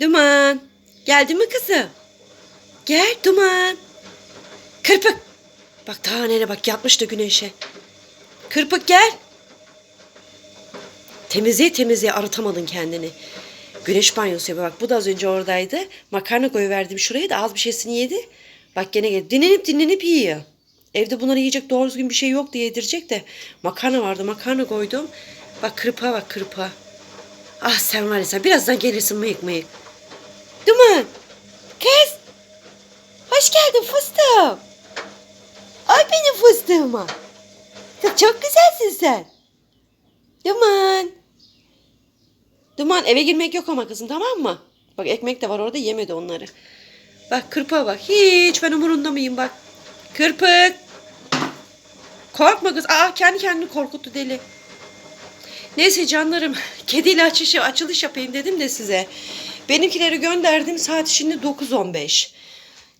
Duman. Geldi mi kızım? Gel Duman. Kırpık. Bak tanene bak yatmış da güneşe. Kırpık gel. Temizliğe temizliğe arıtamadın kendini. Güneş banyosu yapıyor. Bak bu da az önce oradaydı. Makarna koyuverdim şuraya da az bir şeysini yedi. Bak gene gel. Dinlenip dinlenip yiyor. Evde bunları yiyecek doğru düzgün bir şey yok diye yedirecek de. Makarna vardı makarna koydum. Bak kırpa bak kırpa. Ah sen var ya sen birazdan gelirsin mıyık mıyık. Duman. Kız. Hoş geldin fıstığım. Ay benim fıstığıma. Kız çok güzelsin sen. Duman. Duman eve girmek yok ama kızım tamam mı? Bak ekmek de var orada yemedi onları. Bak kırpa bak. Hiç ben umurunda mıyım bak. Kırpık. Korkma kız. Aa kendi kendini korkuttu deli. Neyse canlarım. Kediyle açış, açılış yapayım dedim de size. Benimkileri gönderdim. Saat şimdi 9.15.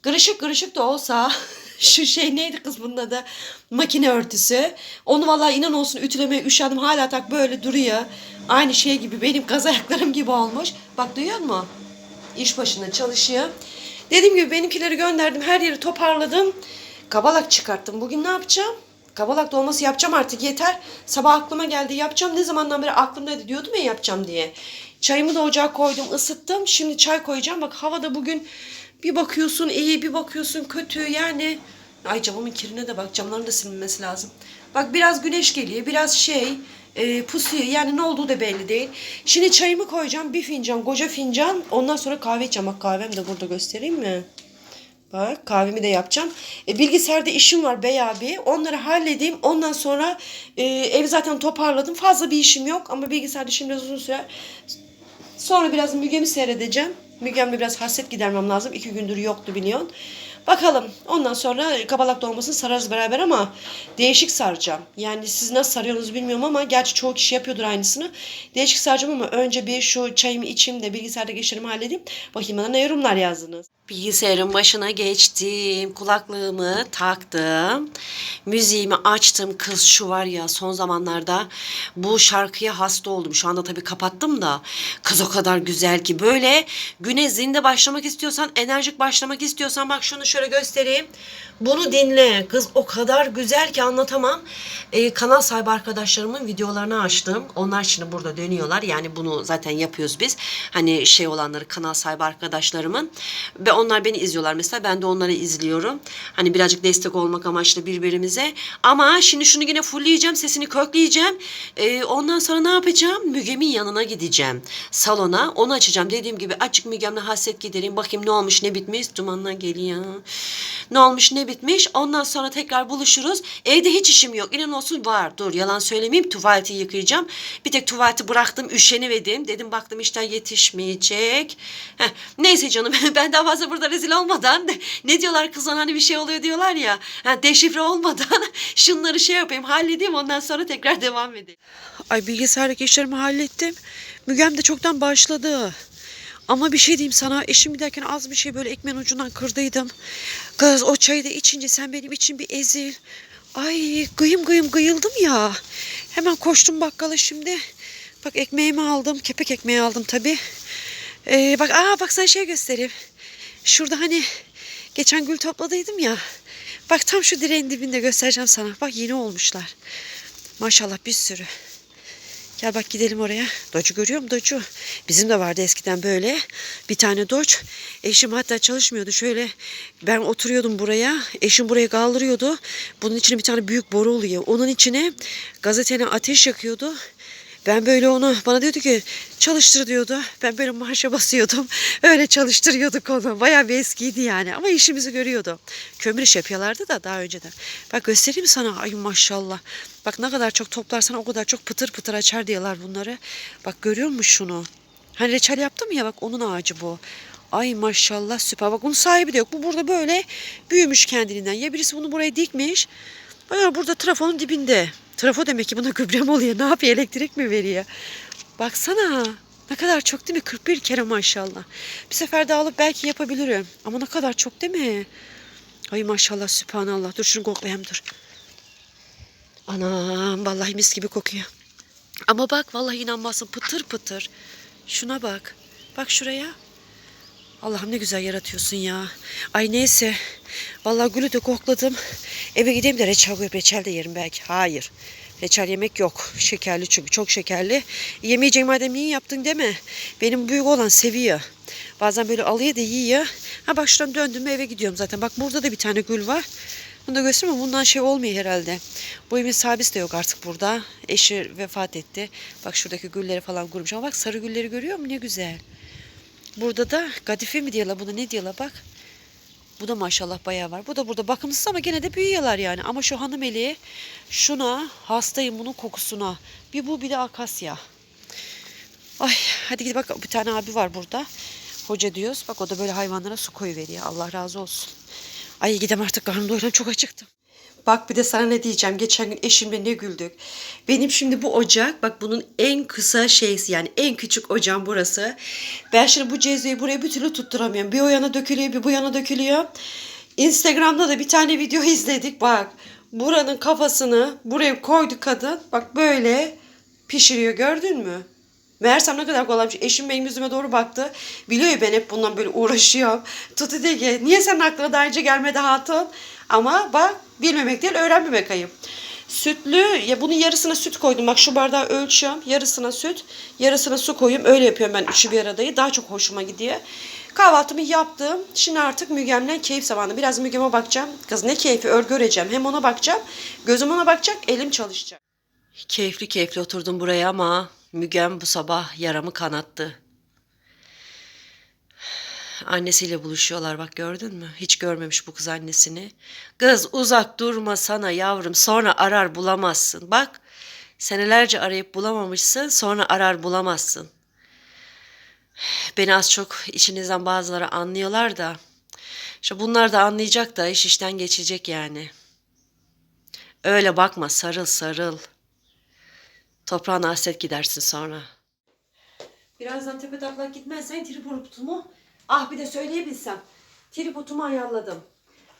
Gırışık gırışık da olsa şu şey neydi kız bunun adı? Makine örtüsü. Onu vallahi inan olsun ütülemeye üşendim. Hala tak böyle duruyor. Aynı şey gibi benim kaz ayaklarım gibi olmuş. Bak duyuyor musun? İş başında çalışıyor. Dediğim gibi benimkileri gönderdim. Her yeri toparladım. Kabalak çıkarttım. Bugün ne yapacağım? Kabalak dolması yapacağım artık yeter. Sabah aklıma geldi yapacağım. Ne zamandan beri aklımdaydı diyordum ya yapacağım diye. Çayımı da ocağa koydum ısıttım. Şimdi çay koyacağım. Bak havada bugün bir bakıyorsun iyi bir bakıyorsun kötü yani. Ay camımın kirine de bak camların da silinmesi lazım. Bak biraz güneş geliyor biraz şey e, pusuyor yani ne olduğu da belli değil. Şimdi çayımı koyacağım bir fincan koca fincan ondan sonra kahve içeceğim. Bak kahvemi de burada göstereyim mi? Bak kahvemi de yapacağım. E, bilgisayarda işim var bey abi. Onları halledeyim. Ondan sonra e, evi zaten toparladım. Fazla bir işim yok ama bilgisayarda işim biraz uzun sürer. Sonra biraz Müge'mi seyredeceğim. Müge'mle biraz hasret gidermem lazım. İki gündür yoktu biliyorsun. Bakalım. Ondan sonra kabalak dolmasını sararız beraber ama değişik saracağım. Yani siz nasıl sarıyorsunuz bilmiyorum ama gerçi çoğu kişi yapıyordur aynısını. Değişik saracağım ama önce bir şu çayımı içeyim de bilgisayarda işlerimi halledeyim. Bakayım bana ne yorumlar yazdınız. Bilgisayarın başına geçtim. Kulaklığımı taktım. Müziğimi açtım. Kız şu var ya son zamanlarda bu şarkıya hasta oldum. Şu anda tabii kapattım da. Kız o kadar güzel ki böyle güne zinde başlamak istiyorsan, enerjik başlamak istiyorsan bak şunu şöyle göstereyim. Bunu dinle. Kız o kadar güzel ki anlatamam. Ee, kanal sahibi arkadaşlarımın videolarını açtım. Onlar şimdi burada dönüyorlar. Yani bunu zaten yapıyoruz biz. Hani şey olanları kanal sahibi arkadaşlarımın. Ve onlar beni izliyorlar mesela. Ben de onları izliyorum. Hani birazcık destek olmak amaçlı birbirimize. Ama şimdi şunu yine fullleyeceğim. Sesini kökleyeceğim. Ee, ondan sonra ne yapacağım? Mügem'in yanına gideceğim. Salona. Onu açacağım. Dediğim gibi açık Mügem'le hasret gidereyim. Bakayım ne olmuş ne bitmiş. Dumanla geliyor. Ne olmuş ne bitmiş. Ondan sonra tekrar buluşuruz. Evde hiç işim yok. İnan olsun var. Dur yalan söylemeyeyim. Tuvaleti yıkayacağım. Bir tek tuvaleti bıraktım. Üşenivedim. Dedim baktım işten yetişmeyecek. Heh, neyse canım. ben daha fazla burada rezil olmadan ne diyorlar kızlar hani bir şey oluyor diyorlar ya. Ha, deşifre olmadan şunları şey yapayım halledeyim ondan sonra tekrar devam edeyim. Ay bilgisayardaki işlerimi hallettim. Mügem de çoktan başladı. Ama bir şey diyeyim sana eşim giderken az bir şey böyle ekmeğin ucundan kırdıydım. Kız o çayı da içince sen benim için bir ezil. Ay gıyım gıyım gıyıldım ya. Hemen koştum bakkala şimdi. Bak ekmeğimi aldım. Kepek ekmeği aldım tabii. Ee, bak aa bak sana şey göstereyim. Şurada hani geçen gül topladıydım ya. Bak tam şu direğin dibinde göstereceğim sana. Bak yeni olmuşlar. Maşallah bir sürü. Gel bak gidelim oraya. Doçu görüyor musun Doçu? Bizim de vardı eskiden böyle. Bir tane Doç. Eşim hatta çalışmıyordu. Şöyle ben oturuyordum buraya. Eşim buraya kaldırıyordu. Bunun içine bir tane büyük boru oluyor. Onun içine gazetene ateş yakıyordu. Ben böyle onu bana diyordu ki çalıştır diyordu. Ben böyle marşa basıyordum. Öyle çalıştırıyorduk onu. Bayağı bir eskiydi yani ama işimizi görüyordu. Kömür iş yapıyorlardı da daha önceden. Bak göstereyim sana? Ay maşallah. Bak ne kadar çok toplarsan o kadar çok pıtır pıtır açar diyorlar bunları. Bak görüyor musun şunu? Hani reçel yaptım ya bak onun ağacı bu. Ay maşallah süper. Bak bunun sahibi de yok. Bu burada böyle büyümüş kendiliğinden. Ya birisi bunu buraya dikmiş. Böyle burada trafonun dibinde. Trafo demek ki buna gübre mi oluyor? Ne yapıyor? Elektrik mi veriyor? Baksana. Ne kadar çok değil mi? 41 kere maşallah. Bir sefer daha alıp belki yapabilirim. Ama ne kadar çok değil mi? Ay maşallah sübhanallah. Dur şunu koklayayım dur. Anam vallahi mis gibi kokuyor. Ama bak vallahi inanmazsın pıtır pıtır. Şuna bak. Bak şuraya. Allah'ım ne güzel yaratıyorsun ya. Ay neyse. Vallahi gülü de kokladım. Eve gideyim de reçel koyup reçel de yerim belki. Hayır. Reçel yemek yok. Şekerli çünkü çok şekerli. Yemeyeceğim madem iyi yaptın deme. Benim büyük olan seviyor. Bazen böyle alıyor da yiyor. Ha bak şuradan döndüm eve gidiyorum zaten. Bak burada da bir tane gül var. Bunu da göstereyim ama bundan şey olmuyor herhalde. Bu evin sahibisi de yok artık burada. Eşi vefat etti. Bak şuradaki gülleri falan kurumuş. Ama bak sarı gülleri görüyor musun? Ne güzel. Burada da kadife mi diyorlar bunu ne diyorlar bak. Bu da maşallah bayağı var. Bu da burada bakımsız ama gene de büyüyorlar yani. Ama şu hanım eli şuna hastayım bunun kokusuna. Bir bu bir de akasya. Ay hadi gidip bak bir tane abi var burada. Hoca diyoruz. Bak o da böyle hayvanlara su koyu veriyor. Allah razı olsun. Ay gidem artık karnım doyuran çok acıktım. Bak bir de sana ne diyeceğim. Geçen gün eşimle ne güldük. Benim şimdi bu ocak bak bunun en kısa şeysi yani en küçük ocağım burası. Ben şimdi bu cezveyi buraya bir türlü tutturamıyorum. Bir o yana dökülüyor bir bu yana dökülüyor. Instagram'da da bir tane video izledik bak. Buranın kafasını buraya koydu kadın. Bak böyle pişiriyor gördün mü? Meğersem ne kadar kolaymış. Eşim benim yüzüme doğru baktı. Biliyor ya ben hep bundan böyle uğraşıyorum. Tutu dedi ki niye senin aklına daha önce gelmedi hatun? Ama bak bilmemek değil öğrenmemek ayıp. Sütlü ya bunun yarısına süt koydum. Bak şu bardağı ölçüyorum. Yarısına süt, yarısına su koyuyorum. Öyle yapıyorum ben üçü bir aradayı. Daha çok hoşuma gidiyor. Kahvaltımı yaptım. Şimdi artık Mügem'le keyif zamanı. Biraz Mügem'e bakacağım. Kız ne keyfi örgü öreceğim. Hem ona bakacağım. Gözüm ona bakacak. Elim çalışacak. Keyifli keyifli oturdum buraya ama Mügem bu sabah yaramı kanattı. Annesiyle buluşuyorlar bak gördün mü? Hiç görmemiş bu kız annesini. Kız uzak durma sana yavrum sonra arar bulamazsın. Bak senelerce arayıp bulamamışsın sonra arar bulamazsın. Beni az çok içinizden bazıları anlıyorlar da. İşte bunlar da anlayacak da iş işten geçecek yani. Öyle bakma sarıl sarıl. Toprağına hasret gidersin sonra. Birazdan tepe taklak gitmezsen tripodumu ah bir de söyleyebilsem. Tripodumu ayarladım.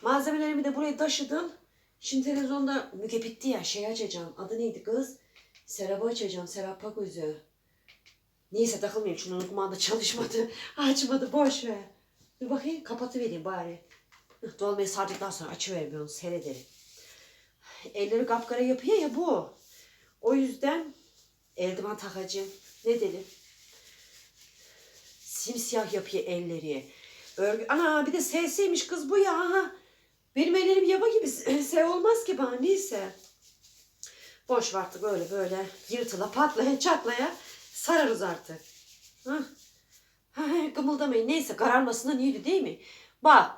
Malzemelerimi de buraya taşıdım. Şimdi televizyonda Müge bitti ya şey açacağım. Adı neydi kız? Serap'ı açacağım. Serap Paközü. Neyse takılmayayım. Şunun kumanda çalışmadı. Açmadı. Boş ver. Dur bakayım kapatıvereyim bari. Dolmayı sardıktan sonra açıvermiyorum. Seyrederim. Elleri kapkara yapıyor ya bu. O yüzden eldiven takacağım. Ne dedim? Simsiyah yapıyor elleri. Örgü... Ana bir de SS'ymiş kız bu ya. Benim ellerim yaba gibi S olmaz ki bana neyse. Boş artık böyle böyle yırtıla patlaya çatlaya sararız artık. Hah. Ha, kımıldamayın. Neyse kararmasından iyiydi değil mi? Bak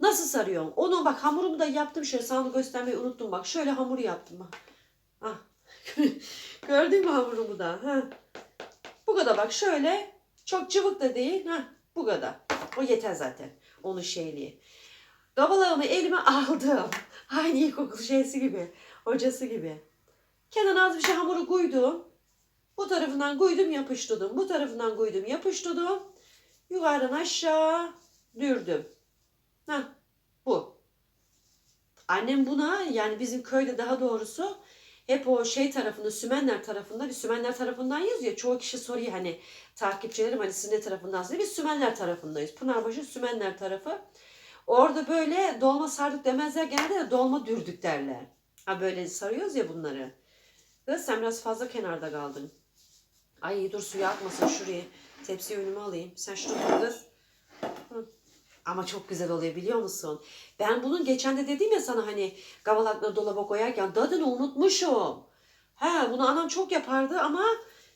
nasıl sarıyorum. Onu bak hamurumu da yaptım şöyle sana göstermeyi unuttum bak. Şöyle hamuru yaptım bak. Ah. Gördün mü hamurumu da? Ha. Bu kadar bak şöyle. Çok cıvık da değil. Ha. Bu kadar. O yeter zaten. Onun şeyliği. Kabalağımı elime aldım. Aynı ilkokul şeysi gibi. Hocası gibi. Kenara az bir şey hamuru koydum. Bu tarafından koydum yapıştırdım. Bu tarafından koydum yapıştırdım. Yukarıdan aşağı dürdüm. Heh, bu. Annem buna yani bizim köyde daha doğrusu hep o şey tarafında Sümenler tarafında bir Sümenler tarafından yazıyor. Çoğu kişi soruyor hani takipçilerim hani siz ne tarafındansınız? Biz Sümenler tarafındayız. Pınarbaşı Sümenler tarafı. Orada böyle dolma sardık demezler genelde de dolma dürdük derler. Ha böyle sarıyoruz ya bunları. Kız sen biraz fazla kenarda kaldın. Ay dur suya atmasın şuraya. Tepsi önüme alayım. Sen şurada kız. Ama çok güzel oluyor biliyor musun? Ben bunun geçen de dedim ya sana hani gavalakları dolaba koyarken tadını unutmuşum. He bunu anam çok yapardı ama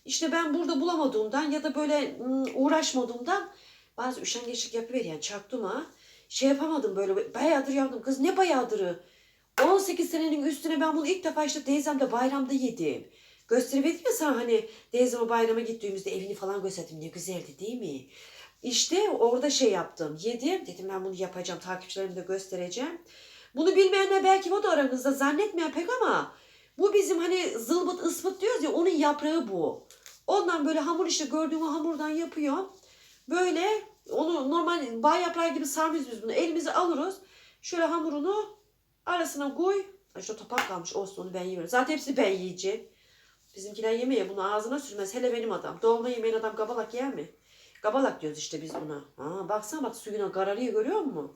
işte ben burada bulamadığımdan ya da böyle ım, uğraşmadığımdan bazı üşengeçlik yapıver yani çaktım ha. Şey yapamadım böyle bayağıdır yaptım. Kız ne bayağıdırı? 18 senenin üstüne ben bunu ilk defa işte teyzemde bayramda yedim. Göstermedim ya sana hani teyzeme bayrama gittiğimizde evini falan gösterdim. Ne güzeldi değil mi? İşte orada şey yaptım. Yedim. Dedim ben bunu yapacağım. Takipçilerime de göstereceğim. Bunu bilmeyenler belki o da aranızda zannetmeyen pek ama bu bizim hani zılbıt ısbıt diyoruz ya onun yaprağı bu. Ondan böyle hamur işte gördüğüm hamurdan yapıyor. Böyle onu normal bay yaprağı gibi sarmıyoruz biz bunu. Elimize alırız. Şöyle hamurunu arasına koy. İşte topak kalmış olsun onu ben yemiyorum. Zaten hepsini ben yiyeceğim. Bizimkiler yemeye bunu ağzına sürmez. Hele benim adam. Dolma yemeyen adam kabalak yer mi? Gabalak diyoruz işte biz buna. Aa, baksana bak suyuna kararıyor görüyor musun?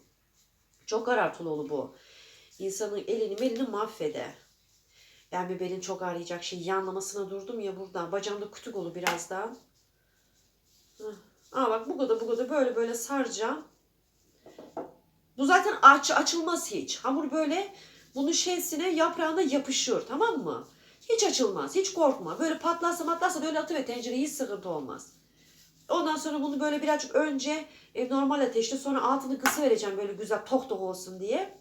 Çok karartılı bu. İnsanın elini melini mahveder. Ben bir belin çok ağrıyacak şey yanlamasına durdum ya buradan. Bacağımda kütük olu birazdan. Hah. Aa bak bu kadar bu kadar böyle böyle saracağım. Bu zaten aç, açılmaz hiç. Hamur böyle bunun şeysine yaprağına yapışıyor tamam mı? Hiç açılmaz. Hiç korkma. Böyle patlarsa matlarsa da öyle atıver tencereye hiç sıkıntı olmaz. Ondan sonra bunu böyle birazcık önce e, normal ateşte sonra altını kısı vereceğim böyle güzel tok tok olsun diye.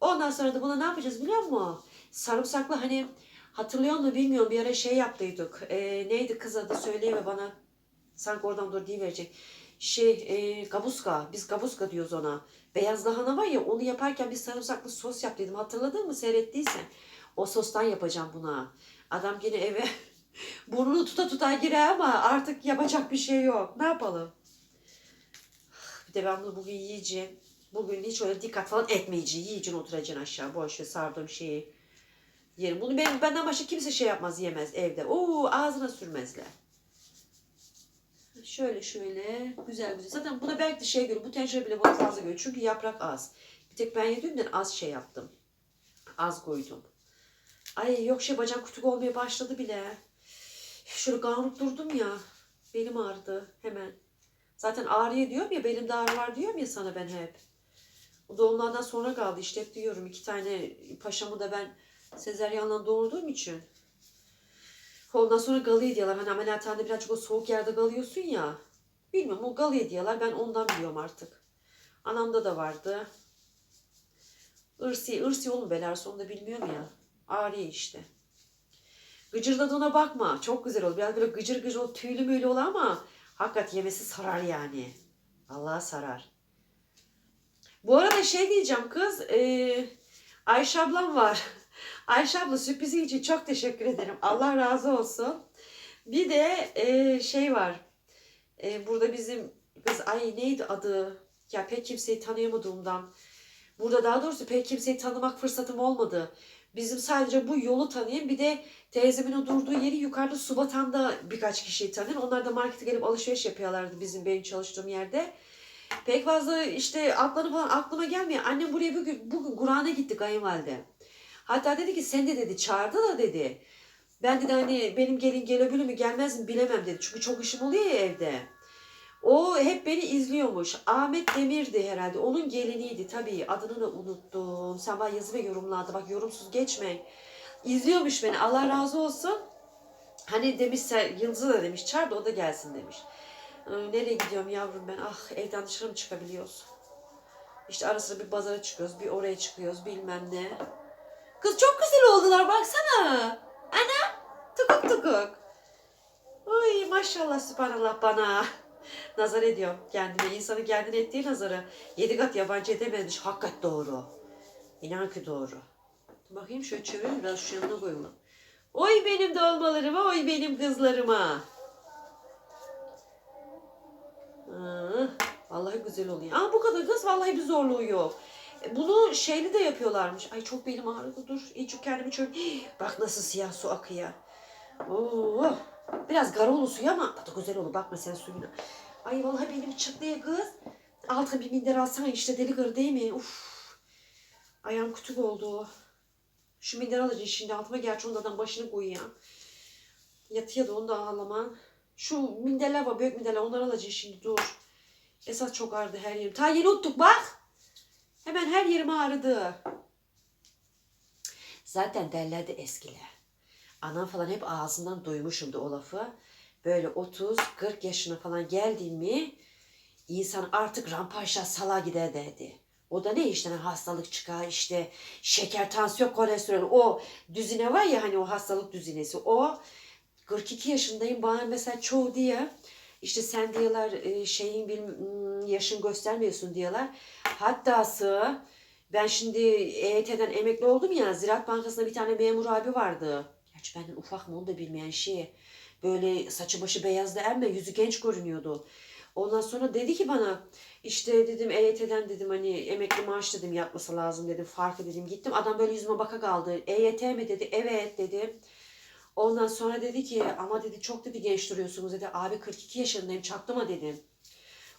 Ondan sonra da buna ne yapacağız biliyor musun? Sarımsaklı hani hatırlıyor musun bilmiyorum bir ara şey yaptıydık. E, neydi kız adı söyleyeme bana. Sanki oradan diye verecek. Şey e, kabuska. Biz kabuska diyoruz ona. Beyaz lahana var ya onu yaparken bir sarımsaklı sos yaptıydım. Hatırladın mı seyrettiysen? O sostan yapacağım buna. Adam yine eve burnunu tuta tuta girer ama artık yapacak bir şey yok. Ne yapalım? Bir de ben bunu bugün yiyeceğim. Bugün hiç öyle dikkat falan etmeyeceğim. Yiyeceksin oturacaksın aşağı. Boş ver sardığım şeyi. Yerim. Bunu benim, benden başka kimse şey yapmaz yemez evde. Oo ağzına sürmezler. Şöyle şöyle güzel güzel. Zaten buna belki de şey göre bu tencere bile bana fazla göre. Çünkü yaprak az. Bir tek ben yediğimden az şey yaptım. Az koydum. Ay yok şey bacak kutuk olmaya başladı bile. Şöyle kavruk durdum ya. Belim ağrıdı hemen. Zaten ağrıyor diyorum ya belimde ağrı var diyorum ya sana ben hep. O doğumlardan sonra kaldı işte hep diyorum. iki tane paşamı da ben sezeryanla doğurduğum için. Ondan sonra galı diyorlar. Hani ameliyathanede birazcık o soğuk yerde kalıyorsun ya. Bilmiyorum o galı diyorlar. Ben ondan biliyorum artık. Anamda da vardı. Irsi, ırsi oğlum belerse onu da bilmiyorum ya. Ağrıyor işte. Gıcırladığına bakma. Çok güzel olur. Biraz böyle gıcır gıcır o tüylü müylü olur ama hakikat yemesi sarar yani. Vallahi sarar. Bu arada şey diyeceğim kız. eee, Ayşe ablam var. Ayşe abla sürprizi için çok teşekkür ederim. Allah razı olsun. Bir de eee, şey var. Eee, burada bizim kız ay neydi adı? Ya pek kimseyi tanıyamadığımdan. Burada daha doğrusu pek kimseyi tanımak fırsatım olmadı. Bizim sadece bu yolu tanıyan bir de teyzemin o durduğu yeri yukarıda Subatan'da birkaç kişiyi tanıyan. Onlar da markete gelip alışveriş yapıyorlardı bizim benim çalıştığım yerde. Pek fazla işte adları falan aklıma gelmiyor. Annem buraya bugün, bugün Kur'an'a gitti kayınvalide. Hatta dedi ki sen de dedi çağırdı da dedi. Ben dedi hani benim gelin gelebilir mi gelmez mi bilemem dedi. Çünkü çok işim oluyor ya evde. O hep beni izliyormuş. Ahmet Demir'di herhalde. Onun geliniydi tabii. Adını da unuttum. Sen bana yazı ve yorumlarda. Bak yorumsuz geçme. İzliyormuş beni. Allah razı olsun. Hani demişse Yıldız'a da demiş çağır da o da gelsin demiş. Ee, Nereye gidiyorum yavrum ben? Ah evden dışarı mı çıkabiliyoruz? İşte ara sıra bir pazara çıkıyoruz, bir oraya çıkıyoruz bilmem ne. Kız çok güzel oldular baksana. Ana tukuk tukuk. Oy maşallah sübhanallah bana. Nazar ediyorum kendime. İnsanın kendine ettiği nazarı yedi kat yabancı edememiş. Hakikat doğru. İnan ki doğru. Bakayım şöyle çevireyim biraz şu yanına koyalım. Oy benim dolmalarıma, oy benim kızlarıma. Aa, vallahi güzel oluyor. Aa bu kadar kız vallahi bir zorluğu yok. E, Bunu şeyli de yapıyorlarmış. Ay çok belim ağrıdı dur. İyi çok kendimi şöyle. Bak nasıl siyah su akıyor. Oo. Biraz garolu suyu ama tadı güzel olur. Bakma sen suyuna. Ay vallahi benim çıtlıyor kız. Altına bir minder alsana işte deli garı değil mi? Uf. Ayağım kütük oldu. Şu minder alacağım şimdi altıma. Gerçi ondan başını koyuyor. Yatıyor da onu da ağlaman. Şu minderler var büyük minderler onları alacağım şimdi dur. Esas çok ağrıdı her yerim. Ta yeni unuttuk bak. Hemen her yerim ağrıdı. Zaten derlerdi eskiler. Anam falan hep ağzından duymuşumdu o lafı. Böyle 30-40 yaşına falan geldin mi insan artık rampaşa sala gider derdi. O da ne işte hani hastalık çıkar işte şeker, tansiyon, kolesterol o düzine var ya hani o hastalık düzinesi o 42 yaşındayım bana mesela çoğu diye işte sen diyorlar e, şeyin bir mm, yaşın göstermiyorsun diyorlar. Hattası ben şimdi EYT'den emekli oldum ya Ziraat Bankası'nda bir tane memur abi vardı. Gerçi benden ufak mı onu da bilmeyen şey. Böyle saçı başı beyazdı ama yüzü genç görünüyordu. Ondan sonra dedi ki bana işte dedim EYT'den dedim hani emekli maaş dedim yatması lazım dedim farkı dedim gittim adam böyle yüzüme baka kaldı EYT mi dedi evet dedim ondan sonra dedi ki ama dedi çok dedi genç duruyorsunuz dedi abi 42 yaşındayım çaktırma dedim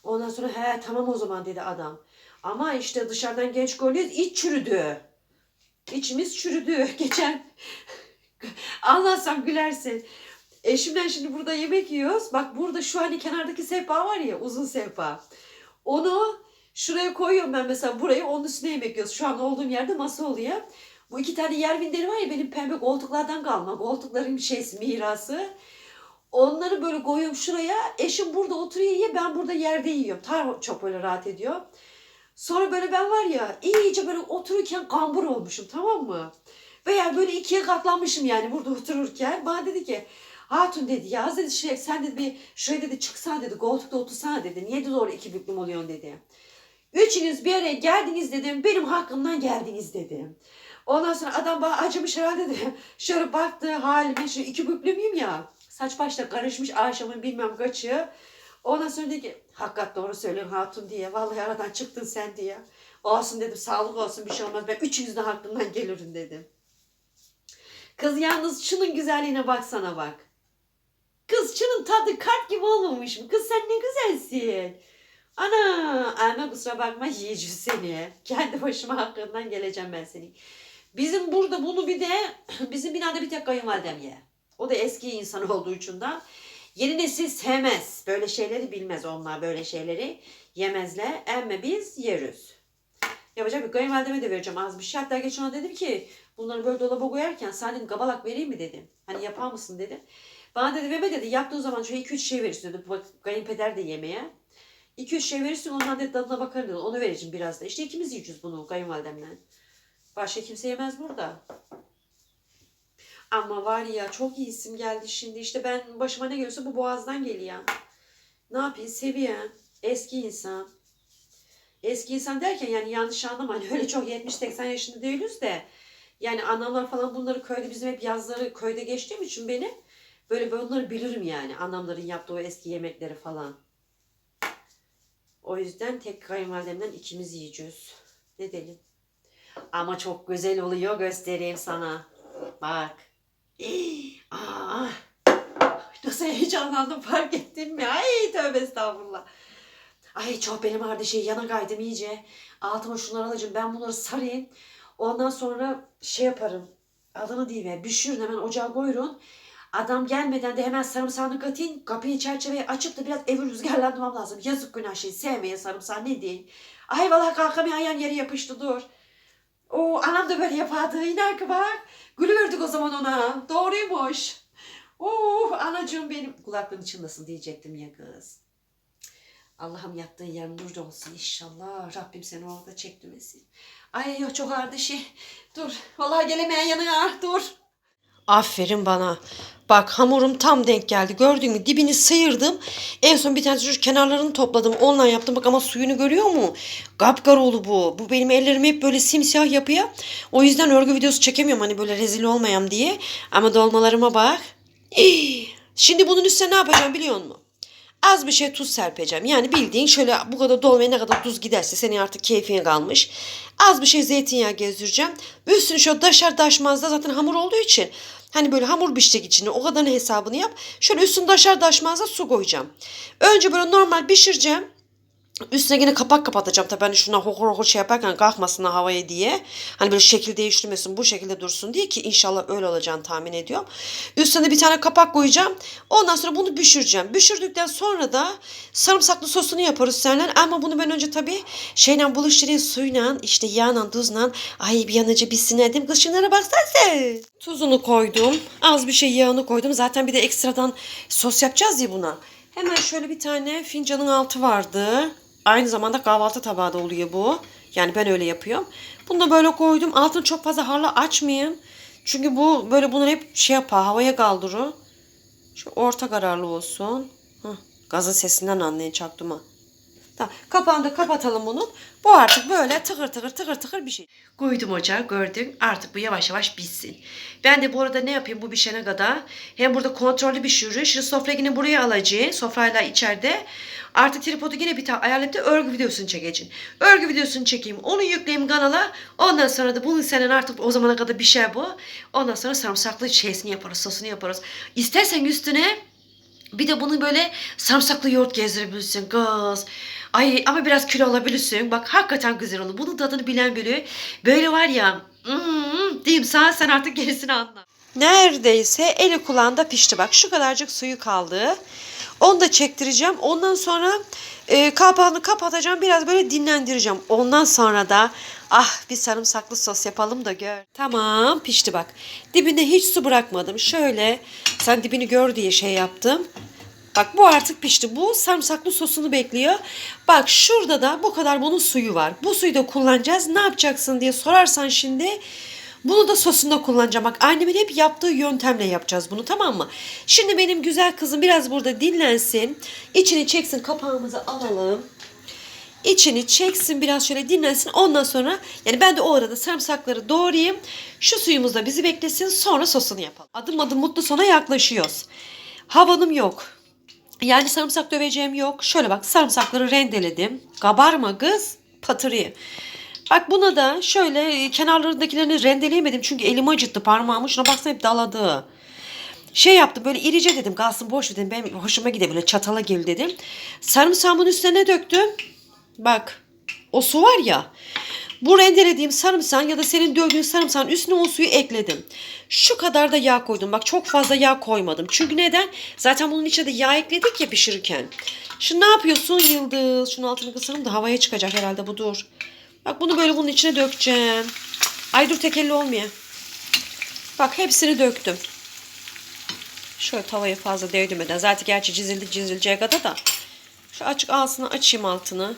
Ondan sonra he tamam o zaman dedi adam. Ama işte dışarıdan genç görünüyoruz iç çürüdü. İçimiz çürüdü. Geçen anlatsam gülersin. Eşimden şimdi burada yemek yiyoruz. Bak burada şu hani kenardaki sehpa var ya uzun sehpa. Onu şuraya koyuyorum ben mesela burayı onun üstüne yemek yiyoruz. Şu an olduğum yerde masa oluyor. Bu iki tane yer minderi var ya benim pembe koltuklardan kalma. Koltukların şeysi mirası. Onları böyle koyuyorum şuraya. Eşim burada oturuyor yiyor. Ben burada yerde yiyorum. Tar çok böyle rahat ediyor. Sonra böyle ben var ya iyice böyle otururken kambur olmuşum tamam mı? Veya böyle ikiye katlanmışım yani burada otururken. Bana dedi ki Hatun dedi ya dedi şey, sen dedi bir şöyle dedi çıksana dedi koltukta otursana dedi. Niye dedi oraya iki büklüm oluyorsun dedi. Üçünüz bir araya geldiniz dedim. Benim hakkımdan geldiniz dedim. Ondan sonra adam bana acımış herhalde dedi. Şöyle baktı halime şu iki büklümüyüm ya. Saç başta karışmış akşamın bilmem kaçı. Ondan sonra dedi ki hakikat doğru söylüyorsun hatun diye. Vallahi aradan çıktın sen diye. Olsun dedim sağlık olsun bir şey olmaz. Ben üçünüzden hakkından gelirim dedim. Kız yalnız şunun güzelliğine baksana bak. Kız şunun tadı kart gibi olmamış mı? Kız sen ne güzelsin. Ana ama kusura bakma yiyeceğim seni. Kendi başıma hakkından geleceğim ben senin. Bizim burada bunu bir de bizim binada bir tek kayınvalidem ye. O da eski insan olduğu için de yeni nesil sevmez. Böyle şeyleri bilmez onlar böyle şeyleri yemezler. Ama biz yeriz. Yapacak bir kayınvalideme de vereceğim az bir şey. Hatta geçen ona dedim ki bunları böyle dolaba koyarken sen dedim kabalak vereyim mi dedim. Hani yapar mısın dedim. Bana dedi verme dedi yaptığın zaman şöyle 2-3 şey verirsin dedi. Bak kayınpeder de yemeğe. 2-3 şey verirsin ondan dedi tadına bakarım dedi. Onu vereceğim biraz da. İşte ikimiz yiyeceğiz bunu kayınvalidemle. Başka kimse yemez burada. Ama var ya çok iyi isim geldi şimdi. İşte ben başıma ne geliyorsa bu boğazdan geliyor. Ne yapayım seviyen eski insan. Eski insan derken yani yanlış anlama hani öyle çok 70-80 yaşında değiliz de yani anamlar falan bunları köyde bizim hep yazları köyde geçtiğim için beni böyle ben onları bilirim yani anamların yaptığı o eski yemekleri falan. O yüzden tek kayınvalidemden ikimiz yiyeceğiz. Ne diyelim? Ama çok güzel oluyor göstereyim sana. Bak. Aa, nasıl heyecanlandım fark ettin mi? Ay tövbe estağfurullah. Ay çok benim ağrıdı şey yana kaydım iyice. Altıma şunları alacağım. Ben bunları sarayım. Ondan sonra şey yaparım. Adını diyeyim. Düşürün hemen ocağa koyun. Adam gelmeden de hemen sarımsağını katayım. Kapıyı çerçeveye açıp da biraz evi rüzgarlandırmam lazım. Yazık günah şey. Sevmeye sarımsağı ne diyeyim. Ay vallahi kalkamıyor ayağım yere yapıştı dur. O anam da böyle yapardı. İnan ki bak. Gülüverdik o zaman ona. Doğruymuş. Oh anacığım benim. Kulaklığın çınlasın diyecektim ya kız. Allah'ım yattığın yer nur olsun inşallah. Rabbim seni orada çektirmesin. Ay yok çok ağırdı şey. Dur. Vallahi gelemeyen yanına. Dur. Aferin bana. Bak hamurum tam denk geldi. Gördün mü? Dibini sıyırdım. En son bir tane şu kenarlarını topladım. Onunla yaptım. Bak ama suyunu görüyor mu? Kapkarolu bu. Bu benim ellerim hep böyle simsiyah yapıyor. O yüzden örgü videosu çekemiyorum hani böyle rezil olmayayım diye. Ama dolmalarıma bak. Şimdi bunun üstüne ne yapacağım biliyor musun? Az bir şey tuz serpeceğim. Yani bildiğin şöyle bu kadar dolmaya ne kadar tuz giderse senin artık keyfine kalmış. Az bir şey zeytinyağı gezdireceğim. Üstünü şöyle daşar daşmaz da zaten hamur olduğu için hani böyle hamur pişecek içine o kadarını hesabını yap. Şöyle üstünü daşar daşmaz da su koyacağım. Önce böyle normal pişireceğim. Üstüne yine kapak kapatacağım. Tabii hani şuna hokur hokur şey yaparken kalkmasın havaya diye. Hani böyle şekil değiştirmesin bu şekilde dursun diye ki inşallah öyle olacağını tahmin ediyorum. Üstüne bir tane kapak koyacağım. Ondan sonra bunu pişireceğim. Pişirdikten sonra da sarımsaklı sosunu yaparız seninle. Ama bunu ben önce tabii şeyle buluşturayım suyla işte yağla tuzla. Ay bir an önce bitsin dedim. Kız şunlara baksana sen. Tuzunu koydum. Az bir şey yağını koydum. Zaten bir de ekstradan sos yapacağız ya buna. Hemen şöyle bir tane fincanın altı vardı. Aynı zamanda kahvaltı tabağı da oluyor bu. Yani ben öyle yapıyorum. Bunu da böyle koydum. Altını çok fazla harla açmayayım. Çünkü bu böyle bunları hep şey yapar. Havaya kaldırır. Şu orta kararlı olsun. Hah, gazın sesinden anlayın çaktım ha. Tamam. Kapağını da kapatalım bunun. Bu artık böyle tıkır tıkır tıkır tıkır bir şey. Koydum ocağa gördün. Artık bu yavaş yavaş bitsin. Ben de bu arada ne yapayım bu pişene kadar. Hem burada kontrollü pişiriyor. Şimdi sofrayı yine buraya alacağım. Sofrayla içeride. Artık tripodu yine bir tane ayarlayıp da örgü videosunu çekeceğim. Örgü videosunu çekeyim. Onu yükleyeyim kanala. Ondan sonra da bunun senin artık o zamana kadar bir şey bu. Ondan sonra sarımsaklı şeysini yaparız. Sosunu yaparız. İstersen üstüne bir de bunu böyle sarımsaklı yoğurt gezdirebilirsin kız. Ay ama biraz kilo alabilirsin. Bak hakikaten güzel olur. Bunun tadını bilen biri böyle var ya hmm, diyeyim sana sen artık gerisini anla. Neredeyse eli kulağında pişti. Bak şu kadarcık suyu kaldı. Onu da çektireceğim. Ondan sonra e, kapağını kapatacağım. Biraz böyle dinlendireceğim. Ondan sonra da ah bir sarımsaklı sos yapalım da gör. Tamam pişti bak. Dibine hiç su bırakmadım. Şöyle sen dibini gör diye şey yaptım. Bak bu artık pişti. Bu sarımsaklı sosunu bekliyor. Bak şurada da bu kadar bunun suyu var. Bu suyu da kullanacağız. Ne yapacaksın diye sorarsan şimdi bunu da sosunda kullanacağım. Bak annemin hep yaptığı yöntemle yapacağız bunu tamam mı? Şimdi benim güzel kızım biraz burada dinlensin. İçini çeksin kapağımızı alalım. İçini çeksin biraz şöyle dinlensin. Ondan sonra yani ben de o arada sarımsakları doğrayayım. Şu suyumuz da bizi beklesin. Sonra sosunu yapalım. Adım adım mutlu sona yaklaşıyoruz. Havanım yok. Yani sarımsak döveceğim yok. Şöyle bak sarımsakları rendeledim. Kabarma kız patırıyı. Bak buna da şöyle e, kenarlarındakilerini rendeleyemedim. Çünkü elim acıttı parmağımı. Şuna baksana hep daladı. Şey yaptım böyle irice dedim. Kalsın boş dedim. Benim hoşuma gidiyor böyle çatala gel dedim. Sarımsağımın üstüne döktüm. Bak o su var ya. Bu rendelediğim sarımsağın ya da senin dövdüğün sarımsağın üstüne o suyu ekledim. Şu kadar da yağ koydum. Bak çok fazla yağ koymadım. Çünkü neden? Zaten bunun içine de yağ ekledik ya pişirirken. Şimdi ne yapıyorsun Yıldız? Şunun altını kısarım da havaya çıkacak herhalde bu dur. Bak bunu böyle bunun içine dökeceğim. Ay dur tek elle olmuyor. Bak hepsini döktüm. Şöyle tavayı fazla değdirmeden. Zaten gerçi cizildi cizileceği kadar da. Şu açık ağzını açayım altını.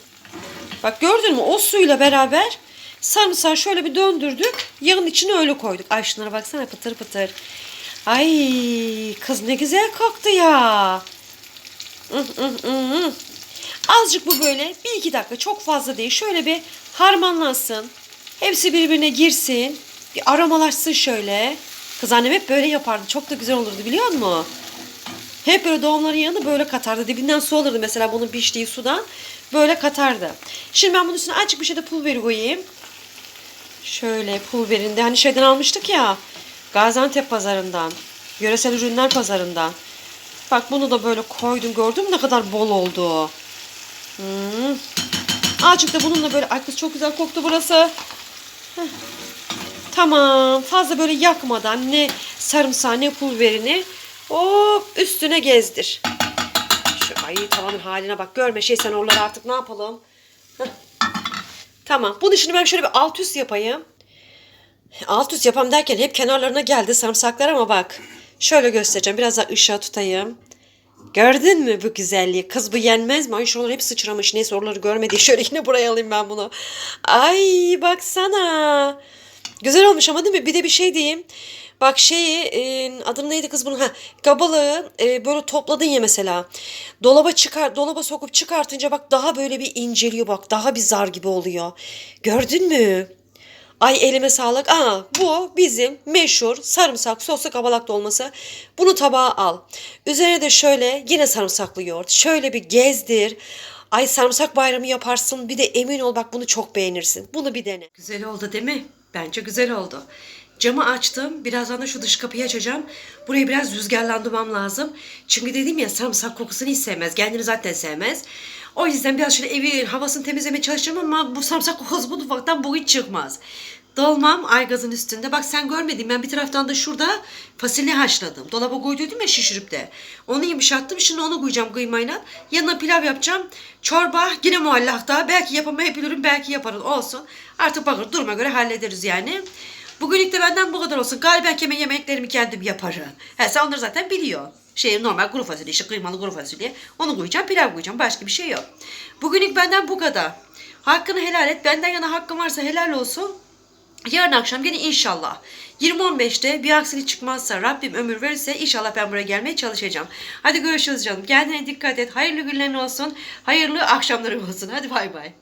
Bak gördün mü o suyla beraber sarımsağı şöyle bir döndürdük. Yağın içine öyle koyduk. Ay şunlara baksana pıtır pıtır. Ay kız ne güzel koktu ya. Azıcık bu böyle bir iki dakika çok fazla değil. Şöyle bir harmanlansın. Hepsi birbirine girsin. Bir aromalaşsın şöyle. Kız annem hep böyle yapardı. Çok da güzel olurdu biliyor musun? Hep böyle doğumların yanında böyle katardı. Dibinden su alırdı mesela bunun piştiği sudan. Böyle katardı. Şimdi ben bunun üstüne azıcık bir şey de pul biberi koyayım. Şöyle pul biberini de hani şeyden almıştık ya. Gaziantep pazarından. Yöresel ürünler pazarından. Bak bunu da böyle koydum. Gördün mü ne kadar bol oldu. Hmm. Azıcık da bununla böyle ay kız çok güzel koktu burası. Heh. Tamam. Fazla böyle yakmadan ne sarımsağı ne pul biberini hop üstüne gezdir. Şu ay tavanın haline bak. Görme şey sen oraları artık ne yapalım? Heh. Tamam. Bunun şimdi ben şöyle bir alt üst yapayım. Alt üst yapam derken hep kenarlarına geldi sarımsaklar ama bak. Şöyle göstereceğim. Biraz daha ışığa tutayım. Gördün mü bu güzelliği? Kız bu yenmez mi? Ay şuralar hep sıçramış. Neyse oraları görmedi. Şöyle yine buraya alayım ben bunu. Ay baksana. Güzel olmuş ama değil mi? Bir de bir şey diyeyim. Bak şeyi e, adı neydi kız bunun? Ha, kabalığı e, böyle topladın ya mesela. Dolaba çıkar, dolaba sokup çıkartınca bak daha böyle bir inceliyor bak. Daha bir zar gibi oluyor. Gördün mü? Ay elime sağlık. Aa bu bizim meşhur sarımsak soslu kabalak dolması. Bunu tabağa al. Üzerine de şöyle yine sarımsaklı yoğurt. Şöyle bir gezdir. Ay sarımsak bayramı yaparsın. Bir de emin ol bak bunu çok beğenirsin. Bunu bir dene. Güzel oldu değil mi? Bence güzel oldu. Camı açtım. Birazdan da şu dış kapıyı açacağım. Burayı biraz rüzgarlandırmam lazım. Çünkü dedim ya sarımsak kokusunu hiç sevmez. Kendini zaten sevmez. O yüzden biraz şöyle evi havasını temizlemeye çalışacağım ama bu sarımsak kokusu bu mutfaktan bu hiç çıkmaz. Dolmam aygazın üstünde. Bak sen görmedin ben bir taraftan da şurada fasulye haşladım. Dolaba koyduydum ya şişirip de. Onu yumuşattım. Şimdi onu koyacağım kıymayla. Yanına pilav yapacağım. Çorba yine muallakta. Belki yapamayabilirim belki yaparız olsun. Artık bakır duruma göre hallederiz yani. Bugünlük de benden bu kadar olsun. Galiba keme yemeklerimi kendim yaparım. He, sen onları zaten biliyor. Şey normal kuru fasulye işte kıymalı kuru fasulye. Onu koyacağım pilav koyacağım. Başka bir şey yok. Bugünlük benden bu kadar. Hakkını helal et. Benden yana hakkın varsa helal olsun. Yarın akşam yine inşallah 20.15'te bir aksilik çıkmazsa Rabbim ömür verirse inşallah ben buraya gelmeye çalışacağım. Hadi görüşürüz canım. Kendine dikkat et. Hayırlı günlerin olsun. Hayırlı akşamların olsun. Hadi bay bay.